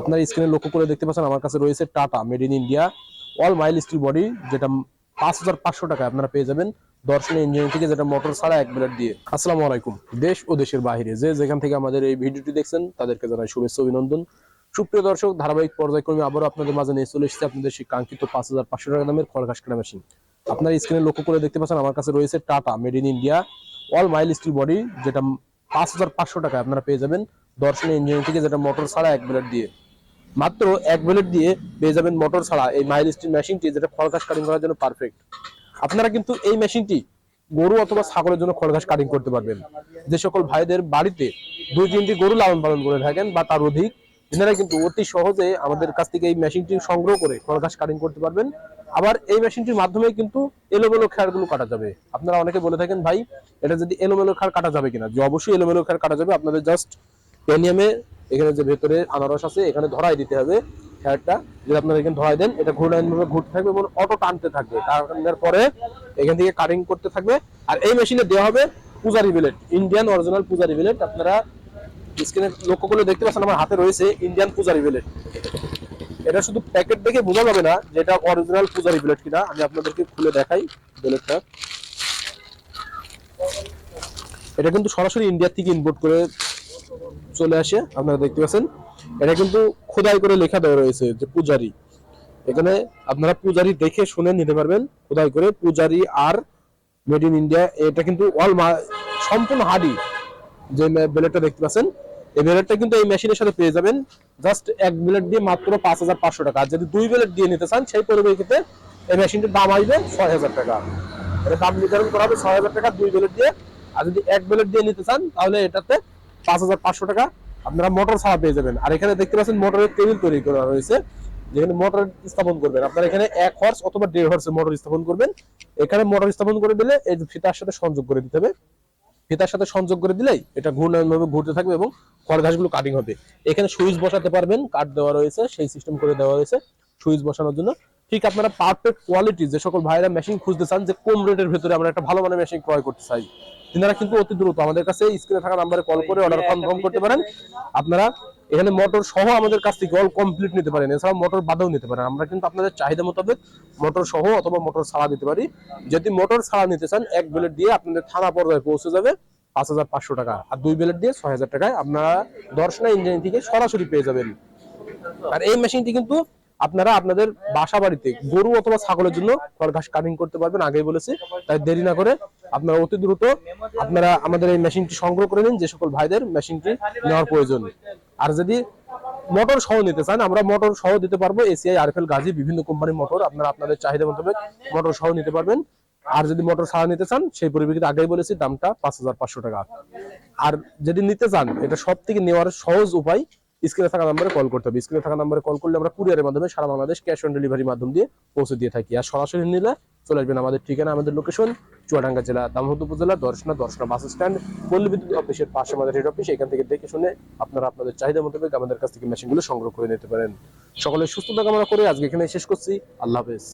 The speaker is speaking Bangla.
আপনার স্ক্রিনে লক্ষ্য করে দেখতে পাচ্ছেন, আমার কাছে রয়েছে Tata made in India all mild steel body যেটা পাঁচ হাজার পাঁচশো টাকায় আপনারা পেয়ে যাবেন দর্শনী ইঞ্জিনিয়ারিং থেকে, যেটা মোটর ছাড়া এক ব্লেড দিয়ে। আসসালামু আলাইকুম, দেশ ও দেশের বাইরে যে যেখান থেকে আমাদের এই ভিডিওটি দেখছেন, তাদেরকে জানাই শুভেচ্ছা অভিনন্দন। সুপ্রিয় দর্শক, ধারাবাহিক পর্যায়ক্রমে আবারও আপনাদের মাঝে নিয়ে চলে এসেছে আপনাদের সেই কাঙ্ক্ষিত পাঁচ হাজার পাঁচশো টাকা দামের খড়ঘাস কাটা মেশিন আপনার স্ক্রিনে লক্ষ্য করে দেখতে পাচ্ছেন, আমার কাছে রয়েছে Tata made in India all mild steel body যেটা পাঁচ হাজার পাঁচশো টাকায় আপনারা পেয়ে যাবেন দর্শনী ইঞ্জিনিয়ারিং থেকে, যেটা মোটর ছাড়া এক ব্লেড দিয়ে। মাত্র এক ব্লেড দিয়ে পেয়ে যাবেন মোটর ছাড়া এই মাইল স্টিল মেশিনটি যেটা খড়ঘাস কাটিং করার জন্য পারফেক্ট আপনারা কিন্তু এই মেশিনটি গরু অথবা ছাগলের জন্য খড়ঘাস কাটিং করতে পারবেন। যে সকল ভাইদের বাড়িতে দুই তিনটি গরু লালন পালন করে থাকেন বা তার অধিক, এনারা কিন্তু অতি সহজে আমাদের কাছ থেকে এই মেশিনটি সংগ্রহ করে খড়ঘাস কাটিং করতে পারবেন। আবার এই মেশিনটির মাধ্যমে কিন্তু এলোমেলো খ্যাড়গুলো কাটা যাবে। আপনারা অনেকে বলে থাকেন, ভাই, এটা যদি এলোমেলো খ্যাড় কাটা যাবে কিনা? যে অবশ্যই এলোমেলো খ্যাড় কাটা যাবে। আপনাদের জাস্ট পেনিয়ামে এখানে যে ভেতরে আনারস আছে, এখানে ধরাই দিতে হবে হেয়ারটা যদি আপনারা এখানে ধরাই দেন, এটা ঘুরে ভাবে ঘুরতে থাকবে এবং অটো টানতে থাকবে। টানার পরে এখান থেকে কাটিং করতে থাকবে। আর এই মেশিনে দেওয়া হবে পূজারি বিলেট ইন্ডিয়ান অরিজিনাল পূজারি বিলেট আপনারা স্ক্রিনে লক্ষ্য করলে দেখতে পাচ্ছেন আমার হাতে রয়েছে ইন্ডিয়ান পূজারি বিলেট এটা শুধু প্যাকেট দেখে বোঝা যাবে না যে এটা অরিজিনাল পূজারি বিলেট কিনা। আমি আপনাদেরকে খুলে দেখাই বিলেটটা এটা কিন্তু সরাসরি ইন্ডিয়া থেকে ইম্পোর্ট করে চলে আসে, আপনারা দেখতে পাচ্ছেন। এটা কিন্তু খোদাই করে লেখা দেওয়া রয়েছে যে পূজারি। এখানে আপনারা পূজারি দেখে শুনে নিতে পারবেন, খোদাই করে পূজারি আর মেড ইন ইন্ডিয়া, এটা কিন্তু অল সম্পূর্ণ হাডি। যে ব্লেডটা দেখতে পাচ্ছেন, এই ব্লেডটা কিন্তু এই মেশিনের সাথে পেয়ে যাবেন। জাস্ট এক ব্লেড দিয়ে মাত্র পাঁচ হাজার পাঁচশো টাকা। আর যদি দুই ব্লেড দিয়ে নিতে চান, সেই পরিপ্রেক্ষিতে এই মেশিনটির দাম আসবে ছয় হাজার টাকা। এটা দাম নির্ধারণ করা হবে ছয় হাজার টাকা দুই ব্লেড দিয়ে। আর যদি এক ব্লেড দিয়ে নিতে চান, তাহলে এটাতে পাঁচ হাজার পাঁচশো টাকা আপনারা মোটর ছাড়া পেয়ে যাবেন। আর এখানে দেখতে পাচ্ছেন মোটরের টেবিল তৈরি করা রয়েছে যেখানে মোটর স্থাপন করবেন। এখানে এক হর্স অথবা দেড় হর্সের মোটর স্থাপন করবেন। এখানে মোটর স্থাপন করে দিলে এই ফিতার সাথে সংযোগ করে দিতে হবে। ফিতার সাথে সংযোগ করে দিলেই এটা ঘূর্ণায়নভাবে ঘুরতে থাকবে এবং খড় ঘাসগুলো কাটিং হবে। এখানে সুইচ বসাতে পারবেন কাট দেওয়া রয়েছে, সেই সিস্টেম করে দেওয়া রয়েছে সুইচ বসানোর জন্য। ঠিক আপনারা পারফেক্ট কোয়ালিটি যে সকল ভাইরা মেশিন খুঁজতে চান যে কম রেটের ভেতরে আমরা একটা ভালো মানের মেশিন ক্রয় করতে চাই। তিনারা কিন্তু অতি দ্রুত আমাদের কাছে স্ক্রিনে থাকা নাম্বারে কল করে অর্ডার কনফার্ম করতে পারেন। আপনারা এখানে মোটর সহ আমাদের কাছ থেকে অল কমপ্লিট নিতে পারেন। এছাড়া মোটর বাদেও নিতে পারেন। আমরা কিন্তু আপনাদের চাহিদা মোতাবেক মোটর সহ অথবা মোটর ছাড়া দিতে পারি। যদি মোটর ছাড়া নিতে চান এক ব্লেড দিয়ে আপনাদের থানা পর্যায়ে পৌঁছে যাবে পাঁচ হাজার পাঁচশো টাকা। আর দুই বেলেট দিয়ে ছয় হাজার টাকায় আপনারা দর্শনা ইঞ্জিনিয়ারিং থেকে সরাসরি পেয়ে যাবেন। আর এই মেশিনটি কিন্তু আপনারা আপনাদের বাসা বাড়িতে গরু অথবা ছাগলের জন্য খড় ঘাস কাটিং করতে পারবেন, আগেই বলেছি। তাই দেরি না করে আপনারা অতি দ্রুত আপনারা আমাদের এই মেশিনটি সংগ্রহ করে নিন, যে সকল ভাইদের মেশিনটি নেওয়ার প্রয়োজন। আর যদি মোটর সহ নিতে চান, আমরা মোটর সহ দিতে পারব। এসিআই আরফেল গাজী, বিভিন্ন কোম্পানির মোটর আপনারা আপনাদের চাহিদা মোতাবেক মোটর সহ নিতে পারবেন। আর যদি মোটর ছাড়া নিতে চান, সেই পরিপ্রেক্ষিতে আগেই বলেছি, দামটা পাঁচ হাজার পাঁচশো টাকা। আর যদি নিতে চান, এটা সব থেকে নেওয়ার সহজ উপায় স্ক্রিনে থাকা নাম্বারে কল করতে হবে। স্ক্রিনে থাকা নাম্বারে কল করলে আমরা কুরিয়ারের মাধ্যমে সারা বাংলাদেশ ক্যাশ অন ডেলিভারির মাধ্যম দিয়ে পৌঁছে দিয়ে থাকি। আর সরাসরি নিলে চলে আসবেন আমাদের ঠিকানা, আমাদের লোকেশন চুয়াডাঙ্গা জেলা দামহদ উপজেলা, দর্শনা দর্শনা বাস স্ট্যান্ড পল্লী বিদ্যুৎ অফিসের পাশে আমাদের হেড অফিস এখান থেকে দেখে শুনে আপনারা আপনাদের চাহিদা মোতাবেক আমাদের কাছ থেকে মেশিনগুলো সংগ্রহ করে নিতে পারেন। সকলে সুস্থতা কামনা করে আজকে এখানে শেষ করছি। আল্লাহ হাফেজ।